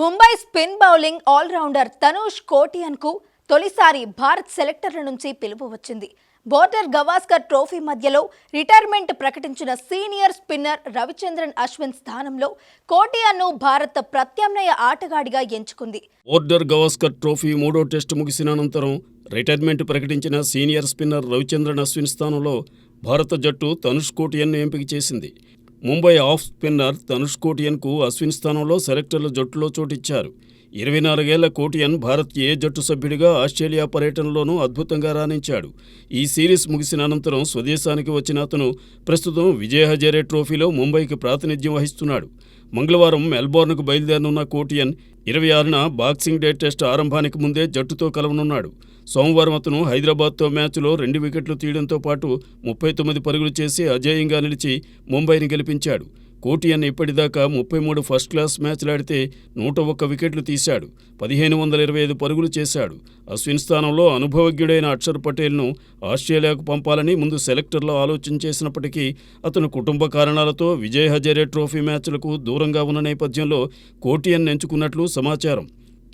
Mumbai spin bowling all rounder Tanush కోటియన్కు తొలిసారి భారత్ సెలెక్టర్ల నుంచి పిలుపు వచ్చింది. బోర్డర్ గవాస్కర్ ట్రోఫీ మధ్యలో రిటైర్మెంట్ ప్రకటించిన సీనియర్ స్పిన్నర్ రవిచంద్రన్ అశ్విన్ స్థానంలో కోటియన్ను భారత్ ప్రత్యామ్నాయ ఆటగాడిగా ఎంచుకుంది. ఓర్డర్ గవాస్కర్ ట్రోఫీ మూడో టెస్టు ముగిసిన అనంతరం రిటైర్మెంట్ ప్రకటించిన సీనియర్ స్పిన్నర్ రవిచంద్రన్ అశ్విన్ స్థానంలో భారత జట్టు తనుష్ కోటియన్ను ఎంపిక చేసింది. ముంబై ఆఫ్ స్పిన్నర్ తనుష్ కోటియన్కు అశ్విన్ స్థానంలో సెలెక్టర్ల జట్టులో చోటిచ్చారు. ఇరవై నాలుగేళ్ళ కోటియన్ భారత్ ఏ జట్టు సభ్యుడిగా ఆస్ట్రేలియా పర్యటనలోనూ అద్భుతంగా రాణించాడు. ఈ సిరీస్ ముగిసిన అనంతరం స్వదేశానికి వచ్చిన అతను ప్రస్తుతం విజయ్ హజారే ట్రోఫీలో ముంబైకి ప్రాతినిధ్యం వహిస్తున్నాడు. మంగళవారం మెల్బోర్న్కు బయలుదేరనున్న కోటియన్ ఇరవై ఆరున బాక్సింగ్ డే టెస్ట్ ఆరంభానికి ముందే జట్టుతో కలవనున్నాడు. సోమవారం అతను హైదరాబాద్తో మ్యాచ్లో రెండు వికెట్లు తీయడంతో పాటు ముప్పై తొమ్మిది పరుగులు చేసి అజేయంగా నిలిచి ముంబైని గెలిపించాడు. కోటియన్ ఇప్పటిదాకా ముప్పై మూడు ఫస్ట్ క్లాస్ మ్యాచ్లాడితే నూట ఒక్క వికెట్లు తీశాడు. పదిహేను వందల ఇరవై ఐదు పరుగులు చేశాడు. అశ్విన్ స్థానంలో అనుభవజ్ఞుడైన అక్షర్ పటేల్ను ఆస్ట్రేలియాకు పంపాలని ముందు సెలెక్టర్లో ఆలోచన చేసినప్పటికీ అతను కుటుంబ కారణాలతో విజయ్ హజారే ట్రోఫీ మ్యాచ్లకు దూరంగా ఉన్న నేపథ్యంలో కోటియన్ ఎంచుకున్నట్లు సమాచారం.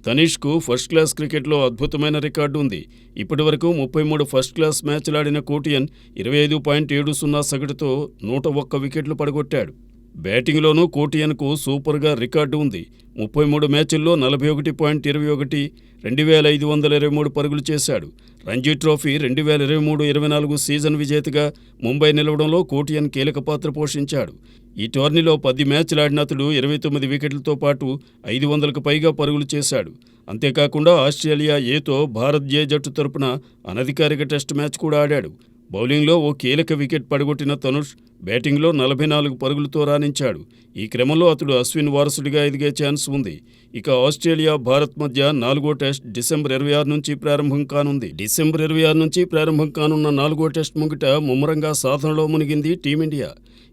తనీష్కు ఫస్ట్ క్లాస్ క్రికెట్లో అద్భుతమైన రికార్డు ఉంది. ఇప్పటివరకు ముప్పై మూడు ఫస్ట్ క్లాస్ మ్యాచ్లాడిన కోటియన్ ఇరవై ఐదు పాయింట్ ఏడు సున్నా సగటుతో నూట ఒక్క వికెట్లు పడగొట్టాడు. బ్యాటింగ్లోనూ కోటియన్కు సూపర్గా రికార్డు ఉంది. ముప్పై మూడు మ్యాచుల్లో నలభై ఒకటి పాయింట్ ఇరవై ఒకటి రెండు వేల ఐదు వందల ఇరవై మూడు పరుగులు చేశాడు. రంజీ ట్రోఫీ రెండు వేల ఇరవై మూడు ఇరవై నాలుగు సీజన్ విజేతగా ముంబై నిలవడంలో కోటియన్ కీలక పాత్ర పోషించాడు. ఈ టోర్నీలో పది మ్యాచ్లు అతడు ఇరవై తొమ్మిది వికెట్లతో పాటు ఐదు వందలకు పైగా పరుగులు చేశాడు. అంతేకాకుండా ఆస్ట్రేలియా ఏతో భారత్ జే జట్టు తరపున అనధికారిక టెస్ట్ మ్యాచ్ కూడా ఆడాడు. బౌలింగ్లో ఓ కీలక వికెట్ పడగొట్టిన తనుష్ బ్యాటింగ్లో నలభై నాలుగు పరుగులతో రాణించాడు. ఈ క్రమంలో అతడు అశ్విన్ వారసుడిగా ఎదిగే ఛాన్స్ ఉంది. ఇక ఆస్ట్రేలియా భారత్ మధ్య నాలుగో టెస్ట్ డిసెంబర్ ఇరవై ఆరు నుంచి ప్రారంభం కానుంది. డిసెంబర్ ఇరవై ఆరు నుంచి ప్రారంభం కానున్న నాలుగో టెస్ట్ ముంగిట ముమ్మరంగా సాధనలో మునిగింది టీమిండియా.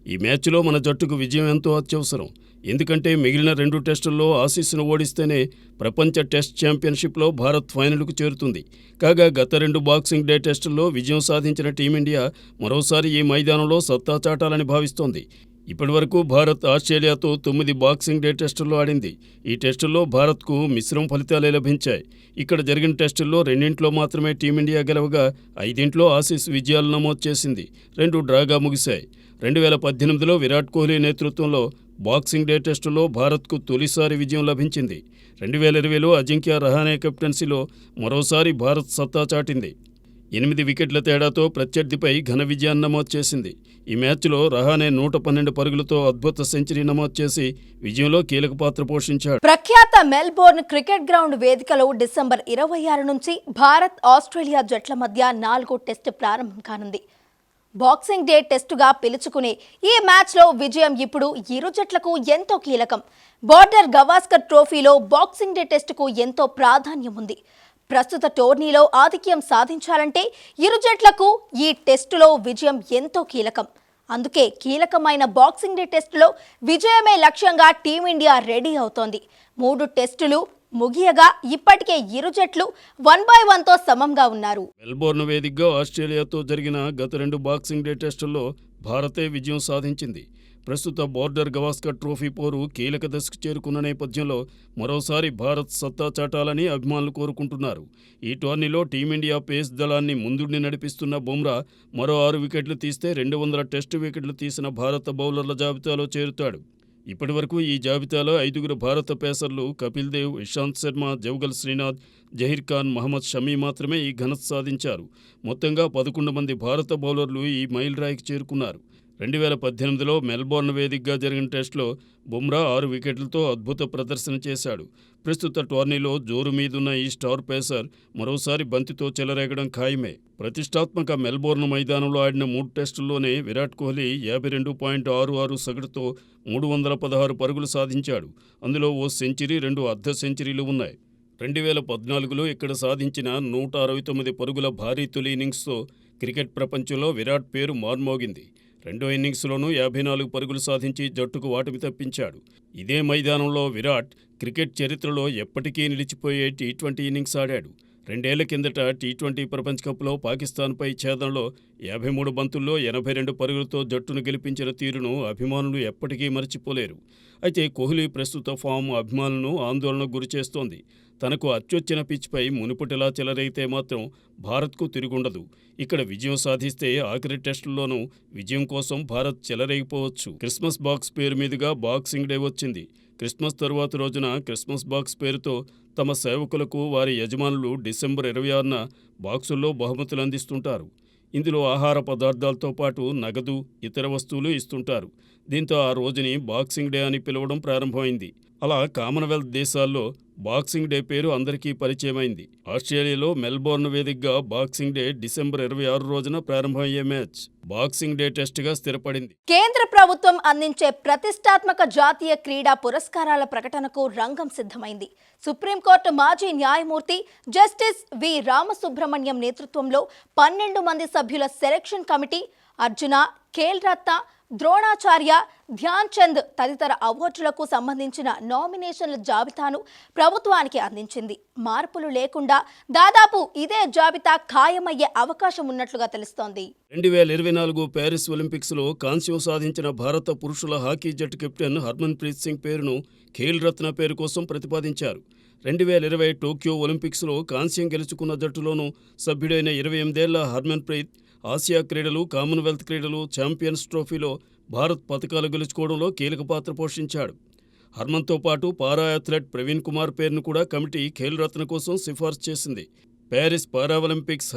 ఈ మ్యాచ్లో మన జట్టుకు విజయం ఎంతో అత్యవసరం. ఎందుకంటే మిగిలిన రెండు టెస్టుల్లో ఆసీస్ను ఓడిస్తేనే ప్రపంచ టెస్ట్ ఛాంపియన్షిప్లో భారత్ ఫైనల్కు చేరుతుంది. కాగా గత రెండు బాక్సింగ్ డే టెస్టుల్లో విజయం సాధించిన టీమిండియా మరోసారి ఈ మైదానంలో సత్తా చాటాలని భావిస్తోంది. ఇప్పటివరకు భారత్ ఆస్ట్రేలియాతో తొమ్మిది బాక్సింగ్ డే టెస్టుల్లో ఆడింది. ఈ టెస్టుల్లో భారత్కు మిశ్రమ ఫలితాలే లభించాయి. ఇక్కడ జరిగిన టెస్టుల్లో రెండింట్లో మాత్రమే టీమిండియా గెలవగా ఐదింట్లో ఆసీస్ విజయాలు నమోదు చేసింది. రెండు డ్రాగా ముగిశాయి. రెండు వేల పద్దెనిమిదిలో విరాట్ కోహ్లీ నేతృత్వంలో బాక్సింగ్ డే టెస్టులో భారత్కు తొలిసారి విజయం లభించింది. రెండు వేల ఇరవైలో అజింక్య రహానే కెప్టెన్సీలో మరోసారి భారత్ సత్తా చాటింది. ఎనిమిది వికెట్ల తేడాతో ప్రత్యర్థిపై ఘన విజయాన్ని నమోదు చేసింది. ఈ మ్యాచ్లో రహానే నూట పన్నెండు పరుగులతో అద్భుత సెంచరీ నమోదు చేసి విజయంలో కీలక పాత్ర పోషించాడు. ప్రఖ్యాత మెల్బోర్న్ క్రికెట్ గ్రౌండ్ వేదికలో డిసెంబర్ ఇరవై ఆరు నుంచి భారత్ ఆస్ట్రేలియా జట్ల మధ్య నాలుగో టెస్ట్ ప్రారంభం కానుంది. బాక్సింగ్ డే టెస్టుగా పిలుచుకునే ఈ మ్యాచ్లో విజయం ఇప్పుడు ఇరు జట్లకు ఎంతో కీలకం. బోర్డర్ గవాస్కర్ ట్రోఫీలో బాక్సింగ్ డే టెస్టుకు ఎంతో ప్రాధాన్యం ఉంది. ప్రస్తుత టోర్నీలో ఆధిక్యం సాధించాలంటే ఇరు జట్లకు ఈ టెస్టులో విజయం ఎంతో కీలకం. అందుకే కీలకమైన బాక్సింగ్ డే టెస్టులో విజయమే లక్ష్యంగా టీమిండియా రెడీ అవుతోంది. మూడు టెస్టులు ముగియగా ఇప్పటికే ఇరు జట్లు వన్ బై వన్తో సమంగా ఉన్నారు. మెల్బోర్న్ వేదికగా ఆస్ట్రేలియాతో జరిగిన గత రెండు బాక్సింగ్ డే టెస్టుల్లో భారతే విజయం సాధించింది. ప్రస్తుత బోర్డర్ గవాస్కర్ ట్రోఫీ పోరు కీలక దశకు చేరుకున్న నేపథ్యంలో మరోసారి భారత్ సత్తా చాటాలని అభిమానులు కోరుకుంటున్నారు. ఈ టోర్నీలో టీమిండియా పేస్ దళాన్ని ముందుండి నడిపిస్తున్న బుమ్రా మరో ఆరు వికెట్లు తీస్తే రెండు వందల టెస్టు వికెట్లు తీసిన భారత బౌలర్ల జాబితాలో చేరుతాడు. ఇప్పటివరకు ఈ జాబితాలో ఐదుగురు భారత పేసర్లు కపిల్ దేవ్ ఇషాంత్ శర్మ జవగల్ శ్రీనాథ్ జహీర్ ఖాన్ మహమ్మద్ షమీ మాత్రమే ఈ ఘనత సాధించారు. మొత్తంగా పదకొండు మంది భారత బౌలర్లు ఈ మైలురాయికి చేరుకున్నారు. రెండు వేల పద్దెనిమిదిలో మెల్బోర్న్ వేదికగా జరిగిన టెస్టులో బుమ్రా ఆరు వికెట్లతో అద్భుత ప్రదర్శన చేశాడు. ప్రస్తుత టోర్నీలో జోరు మీదున్న ఈ స్టార్ పేసర్ మరోసారి బంతితో చెలరేగడం ఖాయమే. ప్రతిష్టాత్మక మెల్బోర్న్ మైదానంలో ఆడిన మూడు టెస్టుల్లోనే విరాట్ కోహ్లీ యాభై రెండు పాయింట్ ఆరు ఆరు సగటుతో మూడు వందల పదహారు పరుగులు సాధించాడు. అందులో ఓ సెంచరీ రెండు అర్ధ సెంచరీలు ఉన్నాయి. రెండు వేల పద్నాలుగులో ఇక్కడ సాధించిన నూట అరవై తొమ్మిది పరుగుల భారీ తొలి ఇన్నింగ్స్తో క్రికెట్ ప్రపంచంలో విరాట్ పేరు మార్మోగింది. రెండో ఇన్నింగ్స్లోనూ యాభై నాలుగు పరుగులు సాధించి జట్టుకు వాటమి తప్పించాడు. ఇదే మైదానంలో విరాట్ క్రికెట్ చరిత్రలో ఎప్పటికీ నిలిచిపోయే టీ ట్వంటీ ఇన్నింగ్స్ ఆడాడు. రెండేళ్ళ కిందట టీ ట్వంటీ ప్రపంచ కప్లో పాకిస్తాన్పై ఛేదంలో యాభై మూడు బంతుల్లో ఎనభై రెండు పరుగులతో జట్టును గెలిపించిన తీరును అభిమానులు ఎప్పటికీ మర్చిపోలేరు. అయితే కోహ్లీ ప్రస్తుత ఫామ్ అభిమానులను ఆందోళనకు గురిచేస్తోంది తనకు అచ్చొచ్చిన పిచ్పై మునుపటిలా చెలరైతే మాత్రం భారత్కు తిరుగుండదు. ఇక్కడ విజయం సాధిస్తే ఆఖరి టెస్టుల్లోనూ విజయం కోసం భారత్ చెలరైపోవచ్చు క్రిస్మస్ బాక్స్ పేరు మీదుగా బాక్సింగ్ డే వచ్చింది. క్రిస్మస్ తరువాత రోజున క్రిస్మస్ బాక్స్ పేరుతో తమ సేవకులకు వారి యజమానులు డిసెంబర్ ఇరవై ఆరున బాక్సుల్లో బహుమతులు అందిస్తుంటారు. ఇందులో ఆహార పదార్థాలతో పాటు నగదు ఇతర వస్తువులు ఇస్తుంటారు. దీంతో ఆ రోజుని బాక్సింగ్ డే అని పిలవడం ప్రారంభమైంది. అలా కామన్వెల్త్ దేశాల్లో బాక్సింగ్ డే పేరు అందరికీ పరిచయమైంది. ఆస్ట్రేలియాలో మెల్బోర్న్ వేదికగా బాక్సింగ్ డే డిసెంబర్ ఇరవై ఆరు రోజున ప్రారంభమయ్యే మ్యాచ్. బాక్సింగ్ డే టెస్ట్గా స్థిరపడింది. కేంద్ర ప్రభుత్వం అందించే ప్రతిష్టాత్మక జాతీయ క్రీడా పురస్కారాల ప్రకటనకు రంగం సిద్ధమైంది. సుప్రీంకోర్టు మాజీ న్యాయమూర్తి జస్టిస్ వి. రామసుబ్రహ్మణ్యం నేతృత్వంలో పన్నెండు మంది సభ్యుల సెలక్షన్ కమిటీ అర్జున ఖేల్ రత్న ద్రోణాచార్య ధ్యాన్ చంద్ తదితర అవార్డులకు సంబంధించిన నామినేషన్ల జాబితాను ప్రభుత్వానికి అందించింది. మార్పులు లేకుండా దాదాపు ఇదే జాబితా ఖాయమయ్యే అవకాశం ఉన్నట్లుగా తెలుస్తోంది. రెండు వేల ఇరవై నాలుగు ప్యారిస్ ఒలింపిక్స్లో కాంస్యం సాధించిన భారత పురుషుల హాకీ జట్టు కెప్టెన్ హర్మన్ ప్రీత్ సింగ్ పేరును ఖేల్ రత్న పేరు కోసం ప్రతిపాదించారు. రెండు వేల ఇరవై టోక్యో ఒలింపిక్స్లో కాంస్యం గెలుచుకున్న జట్టులోనూ సభ్యుడైన ఇరవై ఎనిమిదేళ్ళ హర్మన్ ప్రీత్ ఆసియా క్రీడలు కామన్వెల్త్ క్రీడలు ఛాంపియన్స్ ట్రోఫీలో భారత్ పథకాలు గెలుచుకోవడంలో కీలక పాత్ర పోషించాడు. హర్మన్తో పాటు పారా అథ్లెట్ ప్రవీణ్ కుమార్ పేరును కూడా కమిటీ ఖేల్ రత్న కోసం సిఫార్సు చేసింది. Paris para Olympics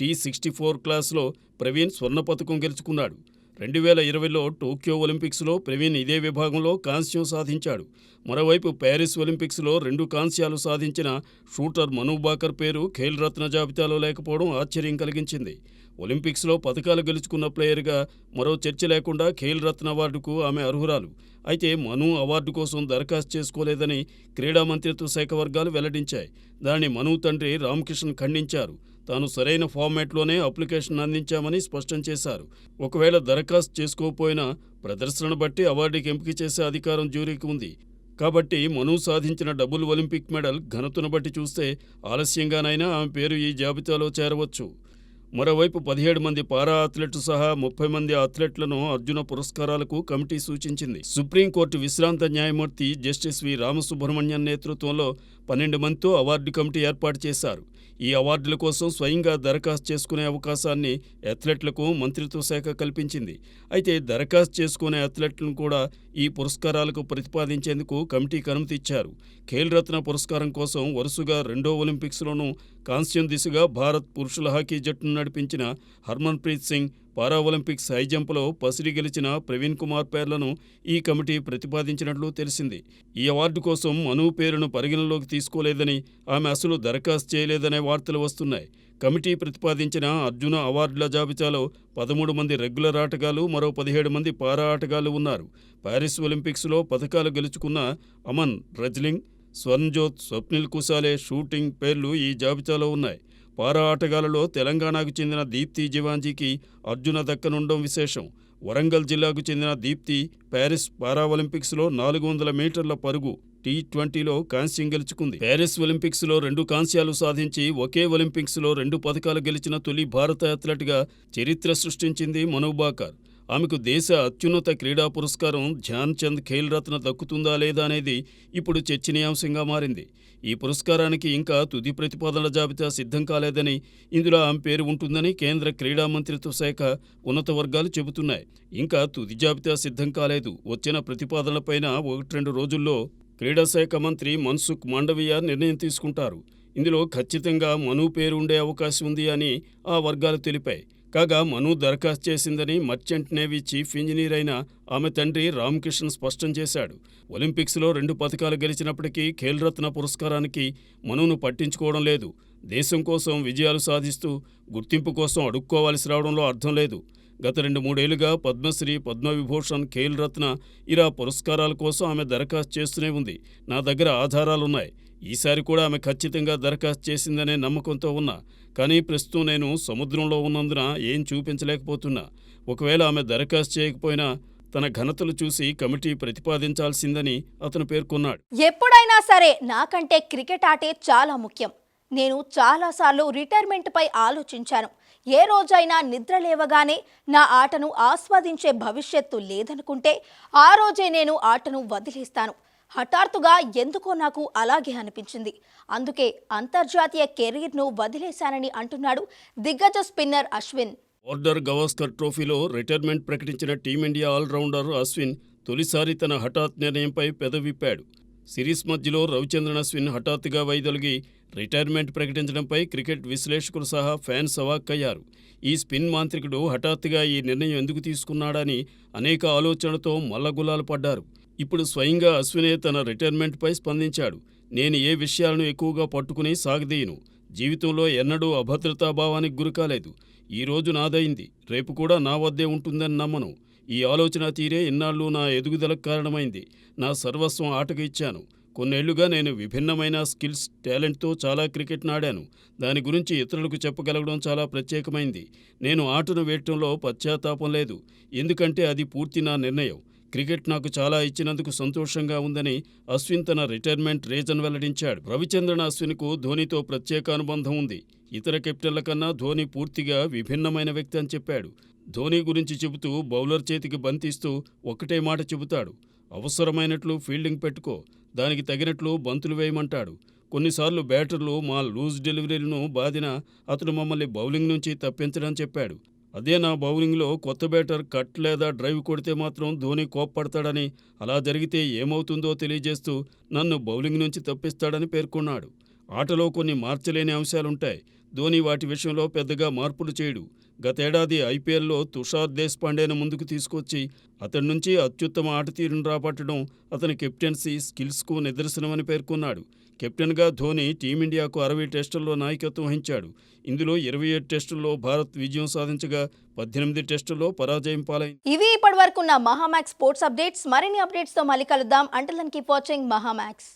T sixty four క్లాస్లో ప్రవీణ్ స్వర్ణ పథకం గెలుచుకున్నాడు. రెండు వేల ఇరవైలో టోక్యో ఒలింపిక్స్లో ప్రవీణ్ ఇదే విభాగంలో కాంస్యం సాధించాడు. మరోవైపు ప్యారిస్ ఒలింపిక్స్లో రెండు కాంస్యాలు సాధించిన షూటర్ మను బాకర్ పేరు ఖేల్ రత్న జాబితాలో లేకపోవడం ఆశ్చర్యం కలిగించింది. ఒలింపిక్స్లో పథకాలు గెలుచుకున్న ప్లేయర్గా మరో చర్చ లేకుండా ఖేల్ రత్న అవార్డుకు ఆమె అర్హురాలు. అయితే మను అవార్డు కోసం దరఖాస్తు చేసుకోలేదని క్రీడా మంత్రిత్వ శాఖ వర్గాలు వెల్లడించాయి. దాన్ని మను తండ్రి రామకృష్ణ ఖండించారు. తాను సరైన ఫార్మాట్లోనే అప్లికేషన్ అందించామని స్పష్టం చేశారు. ఒకవేళ దరఖాస్తు చేసుకోకపోయినా ప్రదర్శనను బట్టి అవార్డుకి ఎంపిక చేసే అధికారం జ్యూరీకి ఉంది. కాబట్టి మను సాధించిన డబుల్ ఒలింపిక్ మెడల్ ఘనతను బట్టి చూస్తే ఆలస్యంగానైనా ఆమె పేరు ఈ జాబితాలో చేరవచ్చు. మరోవైపు పదిహేడు మంది పారా అథ్లెట్లు సహా ముప్పై మంది అథ్లెట్లను అర్జున పురస్కారాలకు కమిటీ సూచించింది. సుప్రీంకోర్టు విశ్రాంత న్యాయమూర్తి జస్టిస్ వి రామసుబ్రహ్మణ్యం నేతృత్వంలో పన్నెండు మందితో అవార్డు కమిటీ ఏర్పాటు చేశారు. ఈ అవార్డుల కోసం స్వయంగా దరఖాస్తు చేసుకునే అవకాశాన్ని అథ్లెట్లకు మంత్రిత్వ శాఖ కల్పించింది. అయితే దరఖాస్తు చేసుకునే అథ్లెట్లను కూడా ఈ పురస్కారాలకు ప్రతిపాదించేందుకు కమిటీకి అనుమతి ఇచ్చారు. ఖేల్రత్న పురస్కారం కోసం వరుసగా రెండో ఒలింపిక్స్లోనూ కాంస్యం దిశగా భారత్ పురుషుల హాకీ జట్టును నడిపించిన Harmanpreet Singh para Olympics high జంప్లో పసిడి గెలిచిన ప్రవీణ్ కుమార్ పేర్లను ఈ కమిటీ ప్రతిపాదించినట్లు తెలిసింది. ఈ అవార్డు కోసం మను పేరును పరిగణలోకి తీసుకోలేదని ఆమె అసలు దరఖాస్తు చేయలేదనే వార్తలు వస్తున్నాయి. కమిటీ ప్రతిపాదించిన అర్జున అవార్డుల జాబితాలో పదమూడు మంది రెగ్యులర్ ఆటగాళ్ళు మరో పదిహేడు మంది పారా ఆటగాళ్ళు ఉన్నారు. ప్యారిస్ ఒలింపిక్స్లో పథకాలు గెలుచుకున్న అమన్ రెజ్లింగ్ స్వర్ణ్జోత్ స్వప్నిల్ కుసాలే షూటింగ్ పేర్లు ఈ జాబితాలో ఉన్నాయి. పారా ఆటగాళ్ళలో తెలంగాణకు చెందిన దీప్తి జివాంజీకి అర్జున దక్కనుండడం విశేషం. వరంగల్ జిల్లాకు చెందిన దీప్తి ప్యారిస్ పారా ఒలింపిక్స్లో నాలుగు వందల మీటర్ల పరుగు టీ ట్వంటీలో కాంస్యం గెలుచుకుంది. ప్యారిస్ ఒలింపిక్స్లో రెండు కాంస్యాలు సాధించి ఒకే ఒలింపిక్స్లో రెండు పథకాలు గెలిచిన తొలి భారత అథ్లెట్గా చరిత్ర సృష్టించింది మనోబాకర్ ఆమెకు దేశ అత్యున్నత క్రీడా పురస్కారం ధ్యాన్ చంద్ ఖేల్ రత్న దక్కుతుందా లేదా అనేది ఇప్పుడు చర్చనీయాంశంగా మారింది. ఈ పురస్కారానికి ఇంకా తుది ప్రతిపాదనల జాబితా సిద్ధం కాలేదని ఇందులో ఆమె పేరు ఉంటుందని కేంద్ర క్రీడా మంత్రిత్వ శాఖ ఉన్నత వర్గాలు చెబుతున్నాయి. ఇంకా తుది జాబితా సిద్ధం కాలేదు. వచ్చిన ప్రతిపాదనలపైన ఒకటి రెండు రోజుల్లో క్రీడా శాఖ మంత్రి మన్సుఖ్ మాండవీయ నిర్ణయం తీసుకుంటారు. ఇందులో ఖచ్చితంగా మను పేరు ఉండే అవకాశం ఉంది అని ఆ వర్గాలు తెలిపాయి. కాగా మను దరఖాస్తు చేసిందని మర్చెంట్ నేవీ చీఫ్ ఇంజనీర్ అయిన ఆమె తండ్రి రామకృష్ణ స్పష్టం చేశాడు. ఒలింపిక్స్లో రెండు పథకాలు గెలిచినప్పటికీ ఖేల్ రత్న పురస్కారానికి మనును పట్టించుకోవడం లేదు. దేశం కోసం విజయాలు సాధిస్తూ గుర్తింపు కోసం అడుక్కోవాల్సి రావడంలో అర్థం లేదు. గత రెండు మూడేళ్ళుగా పద్మశ్రీ పద్మవిభూషణ్ ఖేల్ రత్న ఇలా పురస్కారాల కోసం ఆమె దరఖాస్తు చేస్తూనే ఉంది. నా దగ్గర ఆధారాలున్నాయి. ఈసారి కూడా ఆమె ఖచ్చితంగా దరఖాస్తు చేసిందనే నమ్మకంతో ఉన్నా. కానీ ప్రస్తుతం నేను సముద్రంలో ఉన్నందున ఏం చూపించలేకపోతున్నా. ఒకవేళ ఆమె దరఖాస్తు చేయకపోయినా తన ఘనతలు చూసి కమిటీ ప్రతిపాదించాల్సిందని అతను పేర్కొన్నాడు. ఎప్పుడైనా సరే నాకంటే క్రికెట్ ఆటే చాలా ముఖ్యం. నేను చాలాసార్లు రిటైర్మెంట్పై ఆలోచించాను. ఏ రోజైనా నిద్ర లేవగానే నా ఆటను ఆస్వాదించే భవిష్యత్తు లేదనుకుంటే ఆ రోజే నేను ఆటను వదిలేస్తాను. హఠాత్తుగా ఎందుకో నాకు అలాగే అనిపించింది. అందుకే అంతర్జాతీయ కెరీర్ను వదిలేశానని అంటున్నాడు దిగ్గజ స్పిన్నర్ అశ్విన్. బోర్డర్ గవాస్కర్ ట్రోఫీలో రిటైర్మెంట్ ప్రకటించిన టీమిండియా ఆల్రౌండర్ అశ్విన్ తొలిసారి తన హఠాత్ నిర్ణయంపై పెదవిప్పాడు. సిరీస్ మధ్యలో రవిచంద్రన్ అశ్విన్ హఠాత్తుగా వైదొలిగి రిటైర్మెంట్ ప్రకటించడంపై క్రికెట్ విశ్లేషకులు సహా ఫ్యాన్స్ అవాక్కయ్యారు. ఈ స్పిన్ మాంత్రికుడు హఠాత్తుగా ఈ నిర్ణయం ఎందుకు తీసుకున్నాడని అనేక ఆలోచనలతో మల్లగులాలు పడ్డారు. ఇప్పుడు స్వయంగా అశ్వినే తన రిటైర్మెంట్పై స్పందించాడు. నేను ఏ విషయాలను ఎక్కువగా పట్టుకుని సాగదీయను? జీవితంలో ఎన్నడూ అభద్రతాభావానికి గురికాలేదు ఈ రోజు నాదైంది. రేపు కూడా నా వద్దే ఉంటుందని నమ్మను. ఈ ఆలోచన తీరే ఇన్నాళ్ళు నా ఎదుగుదలకు కారణమైంది. నా సర్వస్వం ఆటకు ఇచ్చాను. కొన్నేళ్ళుగా నేను విభిన్నమైన స్కిల్స్ టాలెంట్తో చాలా క్రికెట్ నాడాను. దాని గురించి ఇతరులకు చెప్పగలగడం చాలా ప్రత్యేకమైంది. నేను ఆటను వేయటంలో పశ్చాత్తాపం లేదు. ఎందుకంటే అది పూర్తి నా నిర్ణయం. క్రికెట్ నాకు చాలా ఇచ్చినందుకు సంతోషంగా ఉందని అశ్విన్ తన రిటైర్మెంట్ రీజన్ వెల్లడించాడు. రవిచంద్రన్ అశ్విన్కు ధోనితో ప్రత్యేక అనుబంధం ఉంది. ఇతర కెప్టెన్ల కన్నా ధోని పూర్తిగా విభిన్నమైన వ్యక్తి అని చెప్పాడు. ధోని గురించి చెబుతూ బౌలర్ చేతికి బంతిస్తూ ఒకటే మాట చెబుతాడు. అవసరమైనట్లు ఫీల్డింగ్ పెట్టుకో దానికి తగినట్లు బంతులు వేయమంటాడు. కొన్నిసార్లు బ్యాటర్లు మా లూజ్ డెలివరీలను బాదిన అతను మమ్మల్ని బౌలింగ్ నుంచి తప్పించడం చెప్పాడు. అదే నా బౌలింగ్లో కొత్త బ్యాటర్ కట్ లేదా డ్రైవ్ కొడితే మాత్రం ధోని కోప్పడతాడని అలా జరిగితే ఏమవుతుందో తెలియజేస్తూ నన్ను బౌలింగ్ నుంచి తప్పిస్తాడని పేర్కొన్నాడు. ఆటలో కొన్ని మార్చలేని అంశాలుంటాయి. ధోని వాటి విషయంలో పెద్దగా మార్పులు చేయడు. గతేడాది ఐపీఎల్లో తుషార్ దేశ్పాండేను ముందుకు తీసుకొచ్చి అతడి నుంచి అత్యుత్తమ ఆట తీరును రాబట్టడం అతని కెప్టెన్సీ స్కిల్స్కు నిదర్శనమని పేర్కొన్నాడు. కెప్టెన్గా ధోని టీమిండియాకు అరవై టెస్టుల్లో నాయకత్వం వహించాడు. ఇందులో ఇరవై ఏడు టెస్టుల్లో భారత్ విజయం సాధించగా పద్దెనిమిది టెస్టుల్లో పరాజయం పాలైంది. ఇవి ఇప్పటి వరకు ఉన్న మహామాక్స్ స్పోర్ట్స్ అప్డేట్స్. మరిన్ని అప్డేట్స్తో మళ్ళీ కలుద్దాం. Until keep watching Mahaa Max